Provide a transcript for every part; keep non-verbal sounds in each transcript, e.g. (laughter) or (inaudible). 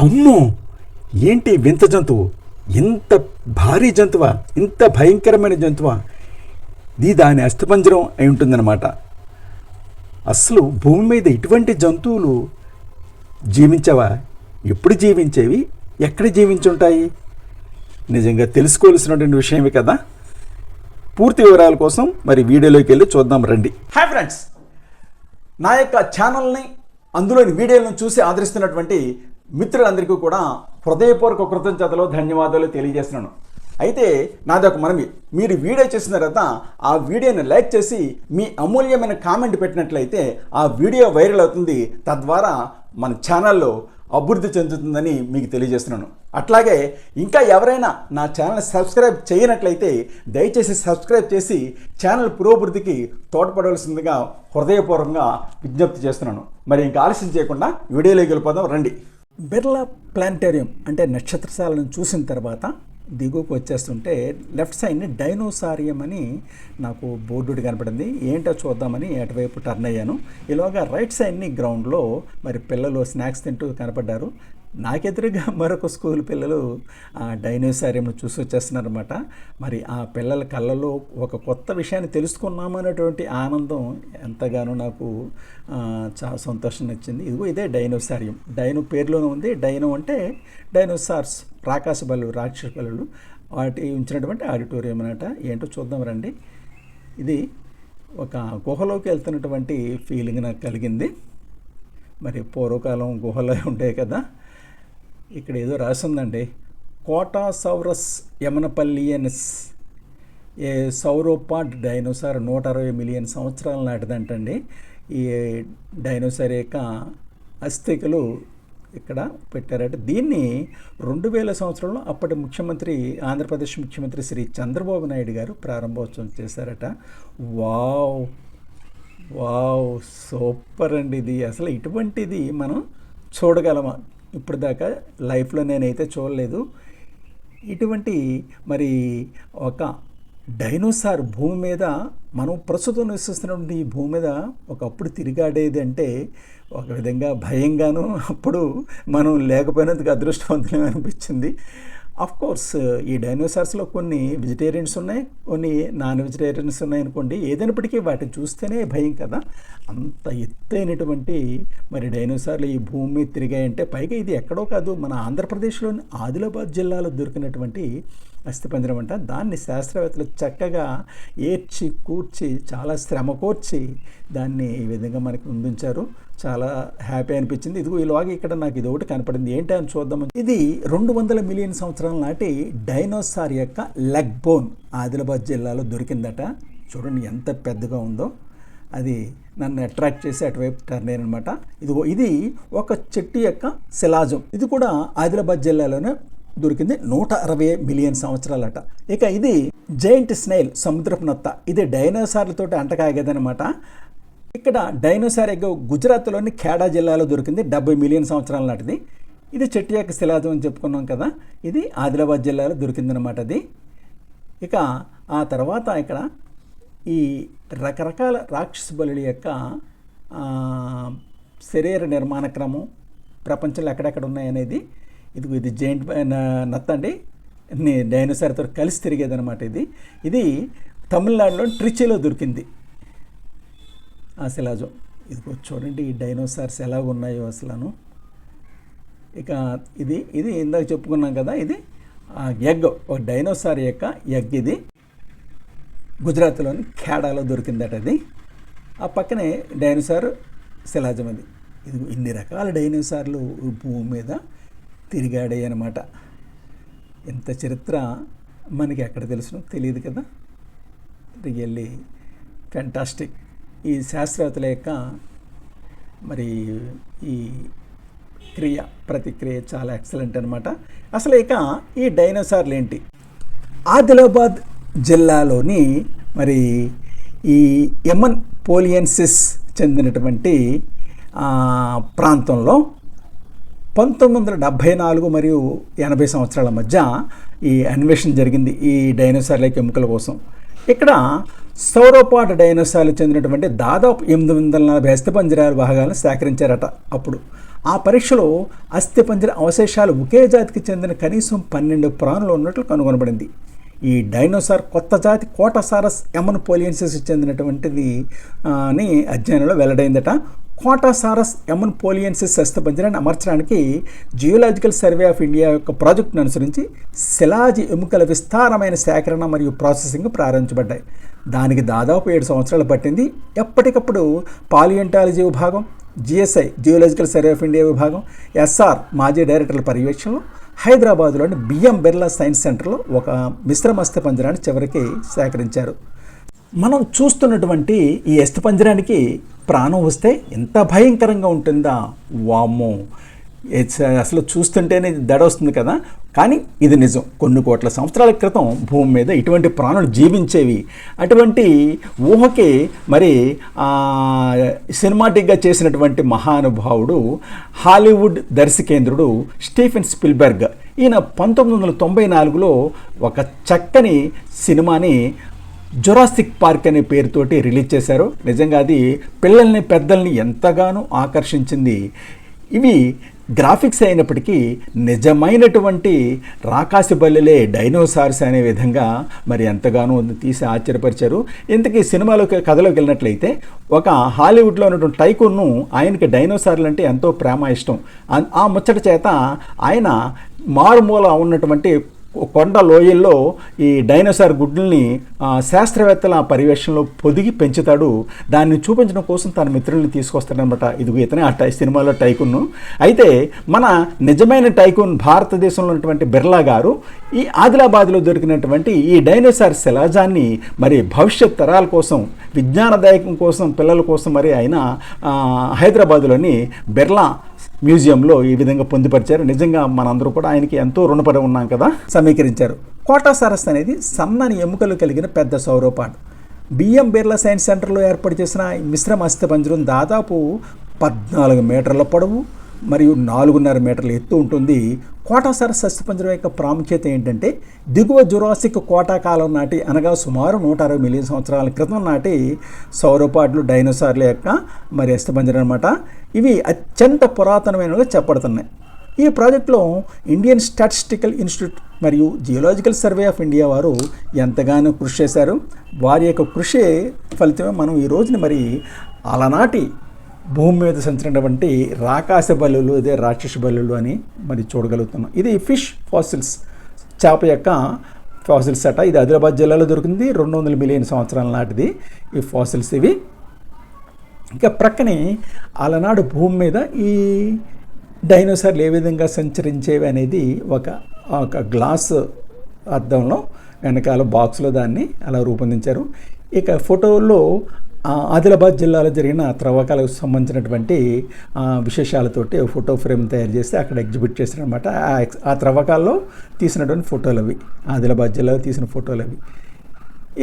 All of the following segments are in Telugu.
అమ్మో! ఏంటి వింత జంతువు? ఇంత భారీ జంతువా? ఇంత భయంకరమైన జంతువా? ఇది దాని అస్థిపంజరం అయి ఉంటుందన్నమాట. అసలు భూమి మీద ఇటువంటి జంతువులు జీవించవా? ఎప్పుడు జీవించేవి? ఎక్కడ జీవించుంటాయి? నిజంగా తెలుసుకోవాల్సినటువంటి విషయమే కదా? పూర్తి వివరాల కోసం మరి వీడియోలోకి వెళ్ళి చూద్దాం రండి. హాయ్ ఫ్రెండ్స్ నా యొక్క ఛానల్ని అందులోని వీడియోలను చూసి ఆదరిస్తున్నటువంటి మిత్రులందరికీ కూడా హృదయపూర్వక కృతజ్ఞతలు ధన్యవాదాలు తెలియజేస్తున్నాను. అయితే నాది ఒక మనవి. మీరు వీడియో చేసిన తర్వాత ఆ వీడియోని లైక్ చేసి మీ అమూల్యమైన కామెంట్ పెట్టినట్లయితే ఆ వీడియో వైరల్ అవుతుంది. తద్వారా మన ఛానల్లో అభివృద్ధి చెందుతుందని మీకు తెలియజేస్తున్నాను. అట్లాగే ఇంకా ఎవరైనా నా ఛానల్ సబ్స్క్రైబ్ చేయనట్లయితే దయచేసి సబ్స్క్రైబ్ చేసి ఛానల్ పురోభివృద్ధికి తోడ్పడవలసిందిగా హృదయపూర్వకంగా విజ్ఞప్తి చేస్తున్నాను. మరి ఇంకా ఆలస్యం చేయకుండా వీడియోలోకి వెళ్ళిపోదాం. రండి. బిర్లా ప్లానిటేరియం అంటే నక్షత్రశాలను చూసిన తర్వాత దిగువకు వచ్చేస్తుంటే లెఫ్ట్ సైడ్ని డైనోసారియం అని నాకు బోర్డు కనపడింది. ఏంటో చూద్దామని అటువైపు టర్న్ అయ్యాను. ఇలాగా రైట్ సైడ్ని గ్రౌండ్లో మరి పిల్లలు స్నాక్స్ తింటూ కనపడ్డారు. నాకెదురుగా (laughs) మరొక స్కూల్ పిల్లలు ఆ డైనోసారియంను చూసి వచ్చేస్తున్నారనమాట మరి ఆ పిల్లల కళ్ళలో ఒక కొత్త విషయాన్ని తెలుసుకున్నామనేటువంటి ఆనందం ఎంతగానో నాకు చాలా సంతోషం ఇచ్చింది ఇదిగో ఇదే డైనోసారియం. డైనో పేరులోనే ఉంది. డైనో అంటే డైనోసార్స్ రాకాశ బలు రాక్షస బలు వాటి ఉంచినటువంటి ఆడిటోరియం అనమాట ఏంటో చూద్దాం రండి. ఇది ఒక గుహలోకి వెళ్తున్నటువంటి ఫీలింగ్ నాకు కలిగింది. మరి పూర్వకాలం గుహలో ఉంటాయి కదా. ఇక్కడ ఏదో రాసిందండి. కోటాసౌరస్ యమనపల్లియన్స్ ఏ సౌరోపాడ్ డైనోసార్ నూట అరవై మిలియన్ సంవత్సరాల నాటిదంటండి. ఈ డైనోసార్ యొక్క అస్థికలు ఇక్కడ పెట్టారట. దీన్ని రెండు వేల సంవత్సరంలో అప్పటి ముఖ్యమంత్రి ఆంధ్రప్రదేశ్ ముఖ్యమంత్రి శ్రీ చంద్రబాబు నాయుడు గారు ప్రారంభోత్సవం చేశారట. వావ్! వావ్! సూపర్ అండి ఇది. అసలు ఇటువంటిది మనం చూడగలమా? ఇప్పుడు దాకా లైఫ్లో నేనైతే చూడలేదు. ఇటువంటి మరి ఒక డైనోసార్ భూమి మీద మనం ప్రస్తుతం నివసిస్తున్నటువంటి ఈ భూమి మీద ఒకప్పుడు తిరిగాడేది అంటే ఒక విధంగా భయంగాను అప్పుడు మనం లేకపోయినందుకు అదృష్టవంతులం అనిపించింది. అఫ్ కోర్స్ uh, ఈ డైనోసార్స్లో కొన్ని వెజిటేరియన్స్ ఉన్నాయి కొన్ని నాన్ వెజిటేరియన్స్ ఉన్నాయి అనుకోండి. ఏదైనప్పటికీ వాటిని చూస్తేనే భయం కదా. అంత ఎత్తైనటువంటి మరి డైనోసార్లు ఈ భూమి మీద తిరిగాయంటే పైగా ఇది ఎక్కడో కాదు మన ఆంధ్రప్రదేశ్లోని ఆదిలాబాద్ జిల్లాలో దొరికినటువంటి అస్థిపంజరం అంట దాన్ని శాస్త్రవేత్తలు చక్కగా ఏడ్చి కూర్చి చాలా శ్రమ కోర్చి దాన్ని ఈ విధంగా మనకి ముందుంచారు చాలా హ్యాపీ అనిపించింది. ఇదిగో ఈలోగా ఇక్కడ నాకు ఇది ఒకటి కనపడింది. ఏంటి అని చూద్దాం. ఇది రెండు వందల మిలియన్ సంవత్సరాల నాటి డైనోసార్ యొక్క లెగ్ బోన్ ఆదిలాబాద్ జిల్లాలో దొరికిందట. చూడండి ఎంత పెద్దగా ఉందో. అది నన్ను అట్రాక్ట్ చేసి అటువైపు టర్న్ అనమాట ఇదిగో ఇది ఒక చెట్టు యొక్క శిలాజం. ఇది కూడా ఆదిలాబాద్ జిల్లాలోనే దొరికింది నూట అరవై మిలియన్ సంవత్సరాలట. ఇక ఇది జైంట్ స్నైల్ సముద్రపు నత్త. ఇది డైనోసార్లతోటి అంటకాగేదనమాట ఇక్కడ డైనోసార్ ఎగ్గ గుజరాత్లోని ఖేడా జిల్లాలో దొరికింది డెబ్బై మిలియన్ సంవత్సరాల నాటిది. ఇది చెట్టు యొక్క శిలాజం అని చెప్పుకున్నాం కదా. ఇది ఆదిలాబాద్ జిల్లాలో దొరికిందనమాట అది. ఇక ఆ తర్వాత ఇక్కడ ఈ రకరకాల రాక్షస బలుల యొక్క శరీర నిర్మాణ క్రమం ప్రపంచంలో ఎక్కడెక్కడ ఉన్నాయనేది ఇది ఇది జైంట్ నత్త అండి. డైనోసార్తో కలిసి తిరిగేదనమాట ఇది. ఇది తమిళనాడులో ట్రిచిలో దొరికింది. ఆ శిలాజం ఇదిగో చూడండి ఈ డైనోసార్స్ ఎలా ఉన్నాయో అసలు ఇక ఇది ఇది ఇందాక చెప్పుకున్నాం కదా ఇది ఆ ఎగ్ ఒక డైనోసార్ యొక్క ఎగ్ ఇది. గుజరాత్లోని ఖేడాలో దొరికిందట అది. ఆ పక్కనే డైనోసార్ శిలాజం అది. ఇది ఇన్ని రకాల డైనోసార్లు భూమి మీద తిరిగాడే అనమాట ఎంత చరిత్ర మనకి ఎక్కడ తెలుసునో తెలియదు కదా. రియల్లీ ఫెంటాస్టిక్ ఈ శాస్త్రవేత్తల యొక్క మరి ఈ క్రియ ప్రతిక్రియ చాలా ఎక్సలెంట్ అనమాట అసలు ఇక ఈ డైనోసార్లు ఏంటి? ఆదిలాబాద్ జిల్లాలోని మరి ఈ ఎమన్ పోలియన్సిస్ చెందినటువంటి ప్రాంతంలో పంతొమ్మిది వందల డెబ్భై నాలుగు మరియు ఎనభై సంవత్సరాల మధ్య ఈ అన్వేషణ జరిగింది ఈ డైనోసార్ల ఎముకల కోసం. ఇక్కడ సౌరోపాట్ డైనోసార్లు చెందినటువంటి దాదాపు ఎనిమిది వందల నలభై అస్థిపంజరాల భాగాలను సేకరించారట అప్పుడు. ఆ పరీక్షలో అస్థిపంజర అవశేషాలు ఒకే జాతికి చెందిన కనీసం పన్నెండు ప్రాణులు ఉన్నట్లు కనుగొనబడింది. ఈ డైనోసార్ కొత్త జాతి కోటసారస్ ఎమన్ పోలియన్సిస్ చెందినటువంటిది అని అధ్యయనంలో వెల్లడైందట. కోటాసారస్ ఎమన్ పోలియన్సిస్ అస్థిపంజరాన్ని అమర్చడానికి జియోలాజికల్ సర్వే ఆఫ్ ఇండియా యొక్క ప్రాజెక్టును అనుసరించి శిలాజి ఎముకల విస్తారమైన సేకరణ మరియు ప్రాసెసింగ్ ప్రారంభించబడ్డాయి. దానికి దాదాపు ఏడు సంవత్సరాలు పట్టింది. ఎప్పటికప్పుడు పాలియంటాలజీ విభాగం GSI geological survey of India విభాగం ఎస్ఆర్ మాజీ డైరెక్టర్ల పర్యవేక్షణలో హైదరాబాద్లోని బిఎం బిర్లా సైన్స్ సెంటర్లో ఒక మిశ్రమ అస్థిపంజరాన్ని చివరికి సేకరించారు. మనం చూస్తున్నటువంటి ఈ అస్థిపంజరానికి ప్రాణం వస్తే ఎంత భయంకరంగా ఉంటుందా? వామ్మో. అసలు చూస్తుంటేనే దడ వస్తుంది కదా. కానీ ఇది నిజం. కొన్ని కోట్ల సంవత్సరాల క్రితం భూమి మీద ఇటువంటి ప్రాణులు జీవించేవి. అటువంటి ఊహకి మరి సినిమాటిక్గా చేసినటువంటి మహానుభావుడు హాలీవుడ్ దర్శకేంద్రుడు స్టీఫెన్ స్పిల్బర్గ్. ఈయన పంతొమ్మిది వందల తొంభై నాలుగులో ఒక చక్కని సినిమాని జొరాసిక్ పార్క్ అనే పేరుతోటి రిలీజ్ చేశారు. నిజంగా అది పిల్లల్ని పెద్దల్ని ఎంతగానో ఆకర్షించింది. ఇవి గ్రాఫిక్స్ అయినప్పటికీ నిజమైనటువంటి రాకాసి బల్లెలే డైనోసార్స్ అనే విధంగా మరి ఎంతగానో తీసి ఆశ్చర్యపరిచారు. ఇంతకీ సినిమాలోకి కథలోకి వెళ్ళినట్లయితే ఒక హాలీవుడ్లో ఉన్నటువంటి టైకున్ను ఆయనకి డైనోసార్లు అంటే ఎంతో ప్రేమ ఇష్టం. ఆ ముచ్చట చేత ఆయన మారుమూల ఉన్నటువంటి కొండ లోయల్లో ఈ డైనోసార్ గుడ్లని శాస్త్రవేత్తల పర్యవేక్షణలో పొదిగి పెంచుతాడు. దాన్ని చూపించడం కోసం తన మిత్రుల్ని తీసుకొస్తాడనమాట. ఇది ఇతనే ఆ టై సినిమాలో టైకున్ను. అయితే మన నిజమైన టైకున్ భారతదేశంలో ఉన్నటువంటి బిర్లా గారు ఈ ఆదిలాబాద్లో దొరికినటువంటి ఈ డైనోసార్ శిలాజాన్ని మరి భవిష్యత్ తరాల కోసం విజ్ఞానదాయకం కోసం పిల్లల కోసం మరి ఆయన హైదరాబాదులోని బిర్లా మ్యూజియంలో ఈ విధంగా పొందుపరిచారు. నిజంగా మనందరూ కూడా ఆయనకి ఎంతో రుణపడి ఉన్నాం కదా సమీకరించారు. కోటా కోటాసారస్ అనేది సన్నని ఎముకలు కలిగిన పెద్ద సౌరపాడు. బిఎం బిర్లా సైన్స్ సెంటర్లో ఏర్పాటు చేసిన మిశ్రమ అస్థిపంజరం దాదాపు పద్నాలుగు మీటర్ల పొడవు మరియు నాలుగున్నర మీటర్ల ఎత్తు ఉంటుంది. కోటాసారస్ అస్థిపంజరం యొక్క ప్రాముఖ్యత ఏంటంటే దిగువ జురాసిక్ కోటా కాలం నాటి అనగా సుమారు నూట అరవై మిలియన్ సంవత్సరాల క్రితం నాటి సౌరపాట్లు డైనోసార్ల యొక్క మరి అస్థిపంజరం అనమాట ఇవి అత్యంత పురాతనమైనవిగా చెప్పబడుతున్నాయి. ఈ ప్రాజెక్టులో ఇండియన్ స్టాటిస్టికల్ ఇన్స్టిట్యూట్ మరియు జియోలాజికల్ సర్వే ఆఫ్ ఇండియా వారు ఎంతగానో కృషి చేశారు. వారి యొక్క కృషి ఫలితమే మనం ఈ రోజున మరి అలనాటి భూమి మీద సంచినటువంటి రాకాశ బలులు అదే రాక్షస బలులు అని మరి చూడగలుగుతున్నాం. ఇది ఫిష్ ఫాసిల్స్ చేప యొక్క ఫాసిల్స్ అట. ఇది ఆదిలాబాద్ జిల్లాలో దొరికింది రెండు వందల మిలియన్ సంవత్సరాల నాటిది ఈ ఫాసిల్స్ ఇవి. ఇంకా ప్రక్కనే అలనాడు భూమి మీద ఈ డైనోసార్లు ఏ విధంగా సంచరించేవి అనేది ఒక ఒక గ్లాస్ అద్దంలో వెనకాల బాక్స్లో దాన్ని అలా రూపొందించారు. ఇక ఫోటోల్లో ఆదిలాబాద్ జిల్లాలో జరిగిన త్రవ్వకాలకు సంబంధించినటువంటి విశేషాలతోటి ఫోటో ఫ్రేమ్ తయారు చేసి అక్కడ ఎగ్జిబిట్ చేశారనమాట ఆ త్రవ్వకాల్లో తీసినటువంటి ఫోటోలు అవి. ఆదిలాబాద్ జిల్లాలో తీసిన ఫోటోలు అవి.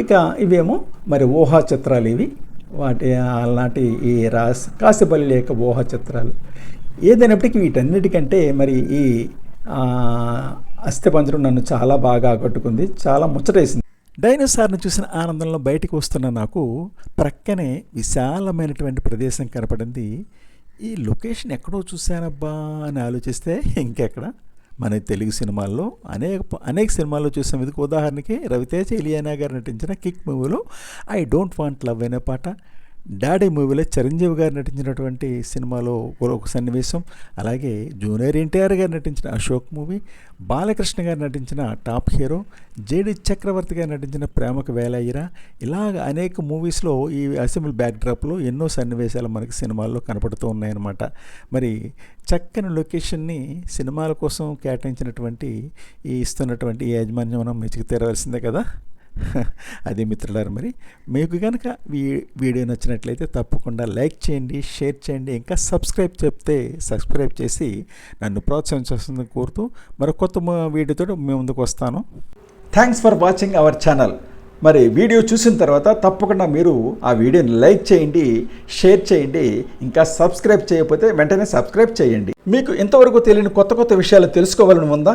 ఇక ఇవేమో మరి ఊహా చిత్రాలు ఇవి. వాటి ఆనాటి ఈ రాస్ కాసిపల్లి యొక్క ఊహా చిత్రాలు. ఏదైనప్పటికీ వీటన్నిటికంటే మరి ఈ అస్థిపంజరం నన్ను చాలా బాగా ఆకట్టుకుంది. చాలా ముచ్చటేసింది. డైనోసార్ని చూసిన ఆనందంలో బయటికి వస్తున్న నాకు ప్రక్కనే విశాలమైనటువంటి ప్రదేశం కనపడింది. ఈ లొకేషన్ ఎక్కడో చూశానబ్బా అని ఆలోచిస్తే ఇంకెక్కడ? మన తెలుగు సినిమాల్లో అనేక అనేక సినిమాల్లో చూసాం. ఇది ఉదాహరణకి రవితేజ ఇలియానా గారు నటించిన కిక్ మూవీలో ఐ డోంట్ వాంట్ లవ్ అనే పాట. డాడీ మూవీలో చిరంజీవి గారు నటించినటువంటి సినిమాలో ఒక- సన్నివేశం అలాగే జూనియర్ ఎన్టీఆర్ గారు నటించిన అశోక్ మూవీ బాలకృష్ణ గారు నటించిన టాప్ హీరో జేడి చక్రవర్తి గారు నటించిన ప్రేమకు వేలయ్యరా ఇలాగ అనేక మూవీస్లో ఈ అసెంబ్లీ బ్యాక్డ్రాప్లో ఎన్నో సన్నివేశాలు మనకి సినిమాల్లో కనపడుతూ ఉన్నాయన్నమాట. మరి చక్కని లొకేషన్ని సినిమాల కోసం కేటాయించినటువంటి ఈ ఇస్తున్నటువంటి ఈ యాజమాన్యం మనం మెచ్చుకు తీరవలసిందే కదా? (laughs) అది మిత్రులారు మరి. మీకు కనుక వీ వీడియో నచ్చినట్లయితే తప్పకుండా లైక్ చేయండి షేర్ చేయండి ఇంకా సబ్స్క్రైబ్ చెప్తే సబ్స్క్రైబ్ చేసి నన్ను ప్రోత్సహించాల్సిందని కోరుతూ మరో కొత్త వీడియోతో మేము ముందుకు వస్తాను. Thanks for watching our channel మరి వీడియో చూసిన తర్వాత తప్పకుండా మీరు ఆ వీడియోని లైక్ చేయండి షేర్ చేయండి ఇంకా సబ్స్క్రైబ్ చేయకపోతే వెంటనే సబ్స్క్రైబ్ చేయండి. మీకు ఇంతవరకు తెలియని కొత్త కొత్త విషయాలు తెలుసుకోవాలని ఉందా?